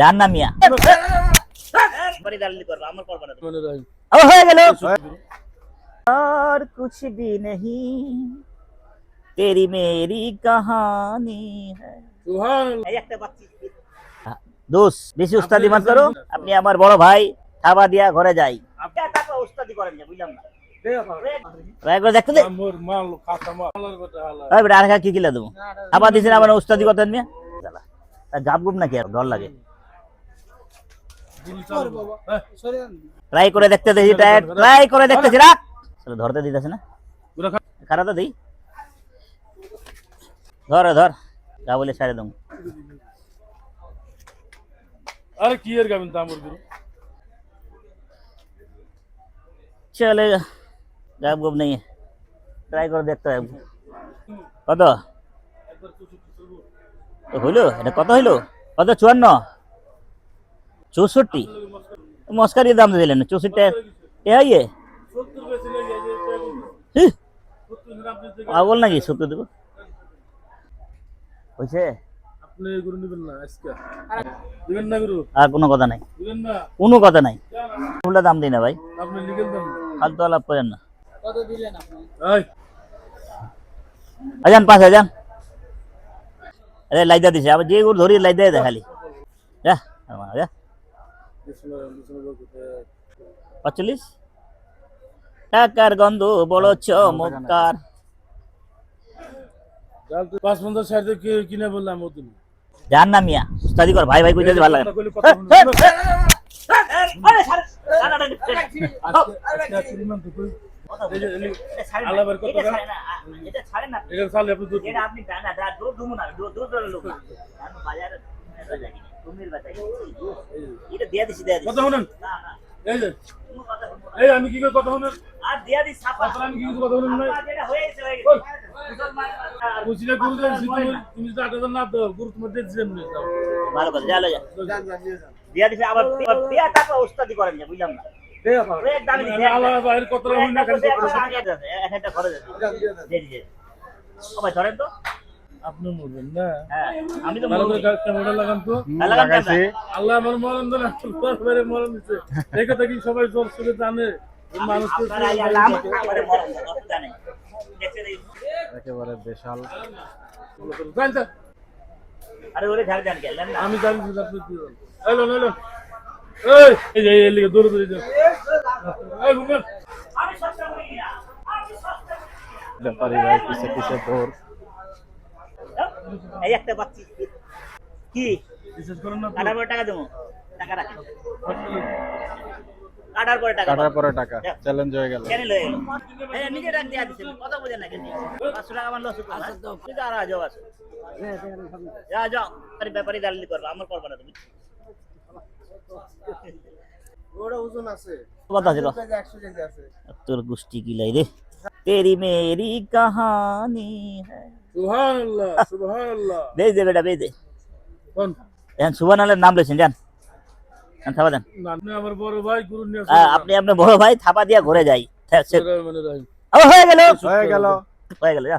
যার না মিয়া হয়ে গেল। আর কিছু ভি নেহি। তেরি মেরি কাহানি দোষ বেশি উস্তাদি মাত করো। আপনি আমার বড় ভাই খাবার দিয়া ঘরে যাই। উস্তাদি কি না বুঝলাম না। আবার দিচ্ছেন আমার উস্তাদি কথা নিয়ে? গাপ গুপ নাকি আর ডর লাগে? ট্রাই হ্যাঁ। করে দেখতে দেখি ট্রাই করে দেখতেছি ধরতে না? তো দিই। ধর ধর। যা বলে দম আরে কি এর গাবিন তামর গুরু? গাব গব নেই। ট্রাই করে দেখতে হবে। কত? হইল? এটা কত হইল? কত? চুয়ান্ন? চৌষট্টি? মস্কারি দাম দিলেন চৌষট্টি এ ইয়ে পাগল নাকি? সত্তর দেবো। হয়েছে? আপনি গুরু নেবেন না আজকে। দিবেন না গুরু? আর কোনো কথা নাই। দিবেন না? কোনো কথা নাই। জান, ফুলটা দাম দিই না ভাই। আপনি লিগেল দেন ফালতু আলাপ করেন না। এই। পাঁচ হাজার আরে লাইদা দিছে। আবার যে গুলো ধরি লাইদা দে খালি। যা যা। পঁয়তাল্লিশ? টাকার গন্ধ বড় চমৎকার তো পাঁচ পঞ্চাশ ষাট কিনে বললাম ও তুমি জান না মিয়া উস্তাদি কর ভাই ভাই কইতে ভালো লাগে আপনি দিয়া দিছি দিয়া দিছি। কথা শুনেন। না না এই যে না। এই আমি কি করে কথা শুনেন আর দিয়া দিছি ছাপা আমি কি কিছু কথা শুনেন নাই ছাপা যেটা হয়েছে হয়ে গেছে। মুসলমান গুরু তুমি যদি আট না দাও গুরু তোমার দিয়ে দিবেন ভালো কথা যা লো যা। দিয়া দিছে আবার দিয়া টাকা ওস্তাদি করেন না বুঝলাম না। না শুনি। এক একটা খরচ আছে ধরেন তো। আপনি মরবেন না। হ্যাঁ আমি তো ভালো করে ক্যামেরা লাগান তো। লাগান আল্লাহ আমার মরণ দেন। আল্লাহ বাইরে মরণ দিচ্ছে এই কথা কি সবাই জোর জানে? মানুষ তো একেবারে বিশাল। জান, জান। আরে ওরে ঝাড় দেন গেলেন আমি জানি যে আপনি কি বলেন। এলো এলো এই এই যে এই লিগে দূরে দূরে যাও। এই ঘুমেন। আমি সস্তা করি না আমি সস্তা করি না। ব্যাপারী ভাই পিছে পিছে দৌড়। এই একটা বাচ্চি কি? কাটার পরে টাকা দেবো? টাকা কাটার পরে টাকা কাটার পরে টাকা। চ্যালেঞ্জ হয়ে গেল। কেন লয়ে গেল এই নিজে দিয়া দিছেন কথা বুঝেন না কেন? পাঁচশো টাকা আমার লস কিন্তু আর যাও আছে। যা যাও আরে ব্যাপারী দালালি করব আমার করব না তুমি। কথা ছিল তোর গোষ্ঠী কি লাই রে তেরি মেরি কাহানি হ্যাঁ? সুবহানাল্লাহ সুবহানাল্লাহ। বেচ দে বেটা দে। কোন? এখন নাম লেছেন থাপা দেন। আপনি আমার বড় ভাই গুরু নিয়ে আপনি আপনার বড় ভাই থাপা দিয়া ঘুরে যাই। মানে হয়ে গেল। হয়ে গেল। হয়ে গেল যা।